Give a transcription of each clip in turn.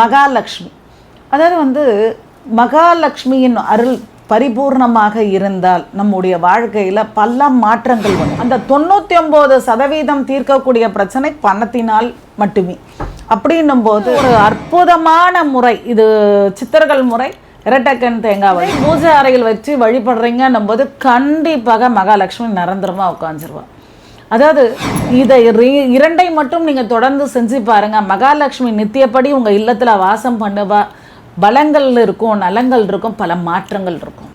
மகாலட்சுமி அதாவது வந்து மகாலட்சுமியின் அருள் பரிபூர்ணமாக இருந்தால் நம்முடைய வாழ்க்கையில் பல மாற்றங்கள் வரும். அந்த தொண்ணூற்றி ஒம்பது சதவீதம் தீர்க்கக்கூடிய பிரச்சனை பணத்தினால் மட்டுமே. அப்படின்னும் போது ஒரு அற்புதமான முறை இது சித்தர்கள் முறை இரட்டக்கன் தேங்காய் வழி பூஜை அறையில் வச்சு வழிபடுறீங்கன்னும் போது கண்டிப்பாக மகாலட்சுமி நிரந்தரமாக உட்காந்துருவா அதாவது இதை இரண்டை மட்டும் நீங்கள் தொடர்ந்து செஞ்சு பாருங்க. மகாலட்சுமி நித்தியப்படி உங்கள் இல்லத்தில் வாசம் பண்ணுவா. பலங்கள் இருக்கும் நலங்கள் இருக்கும் பல மாற்றங்கள் இருக்கும்.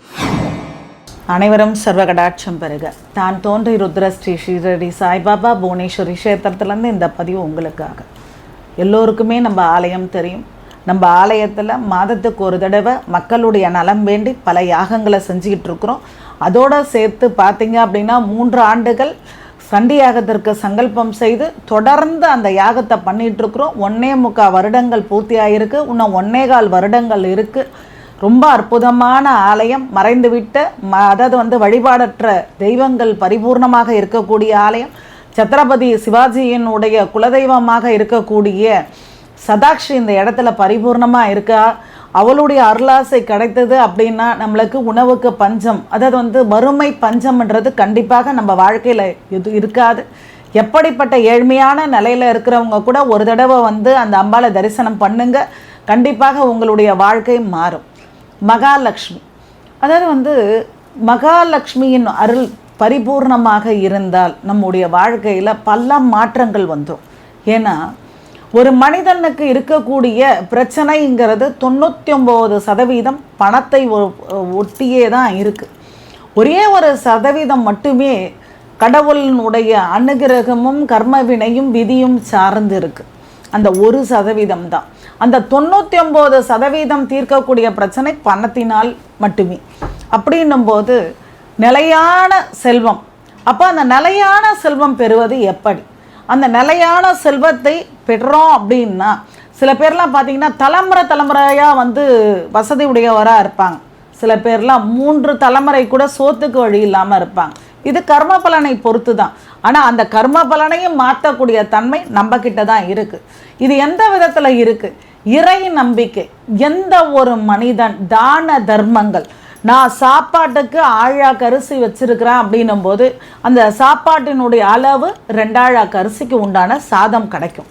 அனைவரும் சர்வகடாட்சம் பெறுக. தான் தோன்றி ருத்ர ஸ்ரீ ஸ்ரீரடி சாய்பாபா புவனேஸ்வரி கஷேத்திரத்துலேருந்து இந்த பதிவு உங்களுக்காக. எல்லோருக்குமே நம்ம ஆலயம் தெரியும். நம்ம ஆலயத்தில் மாதத்துக்கு ஒரு தடவை மக்களுடைய நலம் வேண்டி பல யாகங்களை செஞ்சுக்கிட்டு இருக்கிறோம். அதோடு சேர்த்து பார்த்தீங்க அப்படின்னா மூன்று ஆண்டுகள் சண்டி யாகத்திற்கு சங்கல்பம் செய்து தொடர்ந்து அந்த யாகத்தை பண்ணிகிட்டு இருக்கிறோம் ஒன்னே முக்கால் வருடங்கள் பூர்த்தி ஆகிருக்கு இன்னும் ஒன்னே கால் வருடங்கள் இருக்குது ரொம்ப அற்புதமான ஆலயம். மறைந்துவிட்ட ம அதாவது வந்து வழிபாடற்ற தெய்வங்கள் பரிபூர்ணமாக இருக்கக்கூடிய ஆலயம். சத்ரபதி சிவாஜியினுடைய குலதெய்வமாக இருக்கக்கூடிய சதாக்ஷி இந்த இடத்துல பரிபூர்ணமாக இருக்கா? அவளுடைய அருளாசை கிடைத்தது அப்படின்னா நம்மளுக்கு உணவுக்கு பஞ்சம். அதாவது வந்து வறுமை பஞ்சம்ன்றது கண்டிப்பாக நம்ம வாழ்க்கையில் இது இருக்காது. எப்படிப்பட்ட ஏழ்மையான நிலையில் இருக்கிறவங்க கூட ஒரு தடவை வந்து அந்த அம்பாளை தரிசனம் பண்ணுங்க. கண்டிப்பாக உங்களுடைய வாழ்க்கை மாறும். மகாலட்சுமி. அதாவது வந்து மகாலட்சுமியின் அருள் பரிபூர்ணமாக இருந்தால் நம்முடைய வாழ்க்கையில் பல மாற்றங்கள் வந்துடும் ஏன்னா ஒரு மனிதனுக்கு இருக்கக்கூடிய பிரச்சனைங்கிறது தொண்ணூற்றி ஒம்பது சதவீதம் பணத்தை ஒ- ஒட்டியே தான் இருக்குது ஒரே ஒரு சதவீதம் மட்டுமே கடவுளினுடைய அனுகிரகமும் கர்மவினையும் விதியும் சார்ந்து இருக்கு. அந்த ஒரு சதவீதம் தான். அந்த தொண்ணூற்றி ஒம்பது சதவீதம் தீர்க்கக்கூடிய பிரச்சனை பணத்தினால் மட்டுமே. அப்படின்னும்போது நிலையான செல்வம். அப்போ அந்த நிலையான செல்வம் பெறுவது எப்படி? அந்த நிலையான செல்வத்தை பெற்றோம் அப்படின்னா சில பேர்லாம் பார்த்தீங்கன்னா தலைமுறை தலைமுறையாக வந்து வசதி உடையவராக இருப்பாங்க. சில பேர்லாம் மூன்று தலைமுறை கூட சோத்துக்கு வழி இல்லாமல் இருப்பாங்க. இது கர்ம பலனை பொறுத்து தான் ஆனால் அந்த கர்ம பலனையும் மாற்றக்கூடிய தன்மை நம்ம கிட்ட தான் இருக்குது இது எந்த விதத்தில் இருக்குது இறை நம்பிக்கை. எந்த ஒரு மனிதன் தான தர்மங்கள் நான் சாப்பாட்டுக்கு ஆழாக்கு அரிசி வச்சிருக்கிறேன் அப்படின்னும் போது அந்த சாப்பாட்டினுடைய அளவு ரெண்டாழாக்கு அரிசிக்கு உண்டான சாதம் கிடைக்கும்.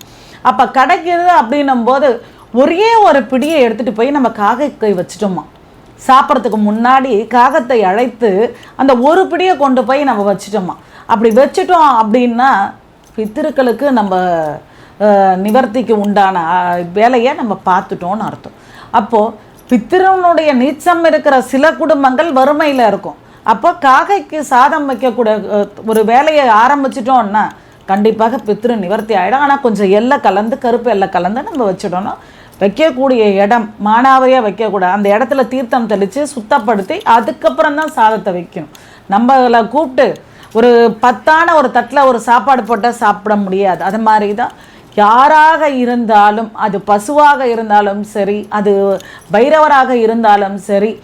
அப்போ கிடைக்கிறது அப்படின்னும் போது ஒரே ஒரு பிடியை எடுத்துகிட்டு போய் நம்ம காகைக்கை வச்சுட்டோமா? சாப்பிட்றதுக்கு முன்னாடி காகத்தை அழைத்து அந்த ஒரு பிடியை கொண்டு போய் நம்ம வச்சிட்டோமா? அப்படி வச்சிட்டோம் அப்படின்னா பித்திருக்களுக்கு நம்ம நிவர்த்திக்கு உண்டான வேலையை நம்ம பார்த்துட்டோன்னு அர்த்தம். அப்போது பித்திரனுடைய நீச்சம் இருக்கிற சில குடும்பங்கள் வறுமையில் இருக்கும். அப்போ காகைக்கு சாதம் வைக்கக்கூடிய ஒரு வேலையை ஆரம்பிச்சிட்டோம்னா கண்டிப்பாக பித்திரு நிவர்த்தி ஆகிடும் ஆனால் கொஞ்சம் எல்லை கலந்து கருப்பு எல்லை கலந்து நம்ம வச்சிடணும். வைக்கக்கூடிய இடம் மானாவரியாக வைக்கக்கூடாது. அந்த இடத்துல தீர்த்தம் தெளித்து சுத்தப்படுத்தி அதுக்கப்புறம் தான் சாதத்தை வைக்கணும். நம்மளை கூப்பிட்டு ஒரு பத்தான ஒரு தட்டில் ஒரு சாப்பாடு போட்டால் சாப்பிட முடியாது. அது மாதிரி தான் யாராக இருந்தாலும் அது பசுவாக இருந்தாலும் சரி அது பைரவராக இருந்தாலும் சரி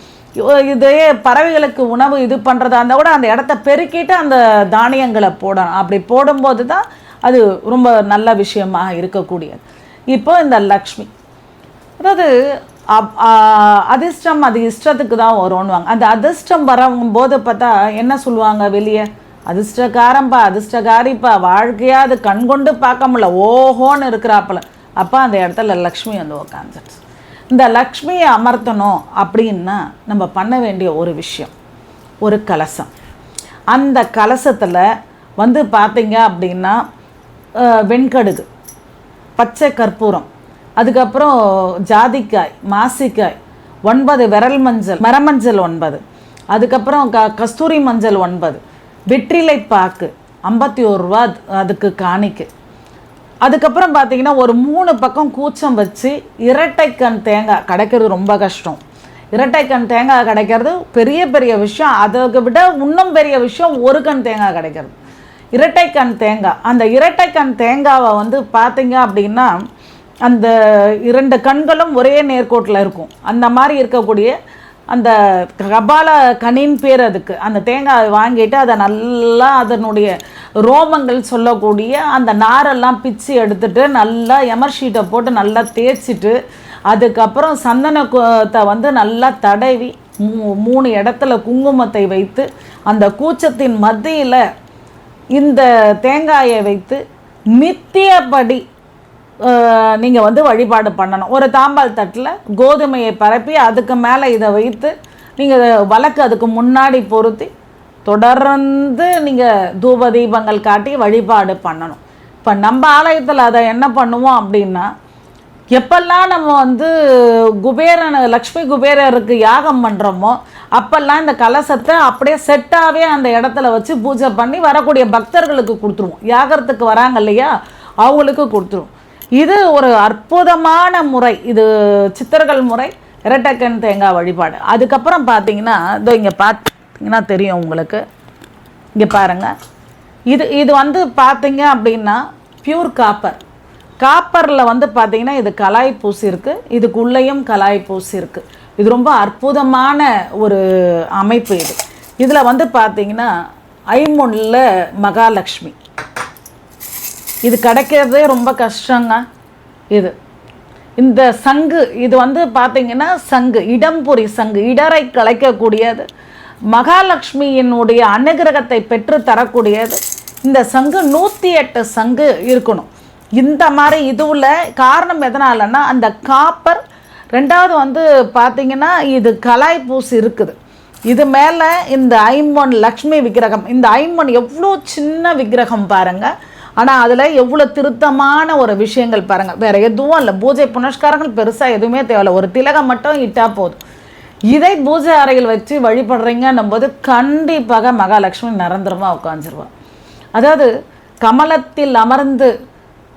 இதே பறவைகளுக்கு உணவு இது பண்ணுறதா இருந்தால் கூட அந்த இடத்த பெருக்கிட்டு அந்த தானியங்களை போடணும். அப்படி போடும்போது தான் அது ரொம்ப நல்ல விஷயமாக இருக்கக்கூடியது. இப்போ இந்த லக்ஷ்மி. அதாவது அப்- அதிர்ஷ்டம் அது இஷ்டத்துக்கு தான் வரும்னுவாங்க. அந்த அதிர்ஷ்டம் வரும்போது பார்த்தா என்ன சொல்லுவாங்க வெளியே? அதிர்ஷ்டக்காரன்பா அதிர்ஷ்டகாரிப்பா. வாழ்க்கையாக அது கண் கொண்டு பார்க்க முடியல. ஓஹோன்னு இருக்கிறாப்புல. அப்போ அந்த இடத்துல லக்ஷ்மி வந்து உக்காந்துட்டு இந்த லக்ஷ்மியை அமர்த்தணும் அப்படின்னா நம்ம பண்ண வேண்டிய ஒரு விஷயம் ஒரு கலசம். அந்த கலசத்தில் வந்து பார்த்தீங்க அப்படின்னா வெண்கடுகு பச்சை கற்பூரம் அதுக்கப்புறம் ஜாதிக்காய் மாசிக்காய் ஒன்பது விரல் மஞ்சள் மரமஞ்சள் ஒன்பது. அதுக்கப்புறம் க கஸ்தூரி மஞ்சள் ஒன்பது. வெற்றிலை பாக்கு ஐம்பத்தி ஒரு ரூபா அதுக்கு காணிக்கு. அதுக்கப்புறம் பார்த்தீங்கன்னா ஒரு மூணு பக்கம் கூச்சம் வச்சு இரட்டைக்கண் தேங்காய் கிடைக்கிறது ரொம்ப கஷ்டம். இரட்டைக்கண் தேங்காய் கிடைக்கிறது பெரிய பெரிய விஷயம். அதை விட இன்னும் பெரிய விஷயம் ஒரு கண் தேங்காய் கிடைக்கிறது. இரட்டைக்கண் தேங்காய். அந்த இரட்டைக்கண் தேங்காவை வந்து பார்த்தீங்க அப்படின்னா அந்த இரண்டு கண்களும் ஒரே நேர்கோட்டில் இருக்கும். அந்த மாதிரி இருக்கக்கூடிய அந்த கபால கனின் பேர் அதுக்கு. அந்த தேங்காய் வாங்கிட்டு அதை நல்லா அதனுடைய ரோமங்கள் சொல்லக்கூடிய அந்த நாரெல்லாம் பிச்சு எடுத்துட்டு நல்லா எமர்ஷீட்டை போட்டு நல்லா தேய்ச்சிட்டு அதுக்கப்புறம் சந்தனத்தை வந்து நல்லா தடவி மூ- மூணு இடத்துல குங்குமத்தை வைத்து அந்த கூச்சத்தின் மத்தியில் இந்த தேங்காயை வைத்து நித்தியப்படி நீங்கள் வந்து வழிபாடு பண்ணணும். ஒரு தாம்பால் தட்டில் கோதுமையை பரப்பி அதுக்கு மேலே இதை வைத்து நீங்கள் வழக்கு அதுக்கு முன்னாடி பொருத்தி தொடர்ந்து நீங்கள் தூப தீபங்கள் காட்டி வழிபாடு பண்ணணும். இப்போ நம்ம ஆலயத்தில் அதை என்ன பண்ணுவோம் அப்படின்னா எப்பெல்லாம் நம்ம வந்து குபேரன் லக்ஷ்மி குபேரருக்கு யாகம் பண்ணுறோமோ அப்பெல்லாம் இந்த கலசத்தை அப்படியே செட்டாகவே அந்த இடத்துல வச்சு பூஜை பண்ணி வரக்கூடிய பக்தர்களுக்கு கொடுத்துருவோம். யாகத்துக்கு வராங்க இல்லையா? அவங்களுக்கு கொடுத்துருவோம். இது ஒரு அற்புதமான முறை. இது சித்தர்கள் முறை. இரட்டக்கன் தேங்காய் வழிபாடு. அதுக்கப்புறம் பார்த்தீங்கன்னா இதோ இங்கே பார்த்தீங்கன்னா தெரியும் உங்களுக்கு. இங்கே பாருங்கள் இது இது வந்து பார்த்தீங்க அப்படின்னா பியூர் காப்பர் காப்பரில் வந்து பார்த்தீங்கன்னா இது கலாய் பூசி இருக்குது இதுக்குள்ளேயும் கலாய் பூசி இருக்குது இது ரொம்ப அற்புதமான ஒரு அமைப்பு இது. இதில் வந்து பார்த்தீங்கன்னா ஐமுனில் மகாலட்சுமி. இது கிடைக்கிறதே ரொம்ப கஷ்டங்க. இது. இந்த சங்கு இது வந்து பார்த்தீங்கன்னா சங்கு இடம்புரி சங்கு இடரை கலைக்கக்கூடியது. மகாலட்சுமியினுடைய அனுகிரகத்தை பெற்று தரக்கூடியது. இந்த சங்கு நூற்றி எட்டு சங்கு இருக்கணும். இந்த மாதிரி இதுவில் காரணம் எதனாலன்னா அந்த காப்பர் ரெண்டாவது வந்து பார்த்தீங்கன்னா இது கலாய் பூசி இருக்குது. இது மேலே இந்த ஐம்பொன் லக்ஷ்மி விக்கிரகம் இந்த ஐம்பொன் எவ்வளோ சின்ன விக்கிரகம் பாருங்கள் ஆனால் அதில் எவ்வளோ திருத்தமான ஒரு விஷயங்கள் பாருங்கள் வேறு எதுவும் இல்லை. பூஜை புனஸ்காரங்கள் பெருசாக எதுவுமே தேவையில்ல. ஒரு திலகம் மட்டும் இட்டா போதும். இதை பூஜை அறையில் வச்சு வழிபடுறீங்கன்னும் போது கண்டிப்பாக மகாலட்சுமி நிரந்தரமாக உட்காந்துருவா அதாவது கமலத்தில் அமர்ந்து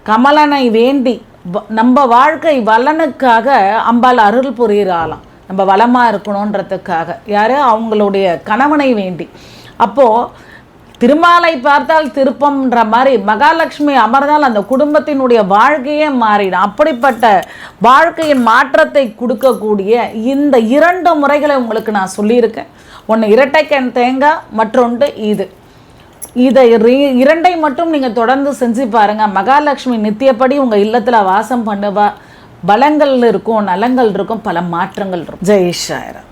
கமலனை வேண்டி வ- நம்ம வாழ்க்கை வளனுக்காக அம்பாள் அருள் புரியிறாளாம். நம்ம வளமாக இருக்கணுன்றதுக்காக. யார்? அவங்களுடைய கணவனை வேண்டி. அப்போது திருமாலை பார்த்தால் திருப்பம்ன்ற மாதிரி மகாலட்சுமி அமர்ந்தால் அந்த குடும்பத்தினுடைய வாழ்க்கையே மாறிடும். அப்படிப்பட்ட வாழ்க்கையின் மாற்றத்தை கொடுக்கக்கூடிய இந்த இரண்டு முறைகளை உங்களுக்கு நான் சொல்லியிருக்கேன். ஒன்று இரட்டைக்கன் தேங்காய் மற்றொன்று இது. இதை இரண்டை மட்டும் நீங்கள் தொடர்ந்து செஞ்சு பாருங்கள் மகாலட்சுமி நித்தியப்படி உங்கள் இல்லத்தில் வாசம் பண்ணுவா. பலங்கள் இருக்கும் நலங்கள் இருக்கும் பல மாற்றங்கள் இருக்கும். ஜெய் ஷாயரா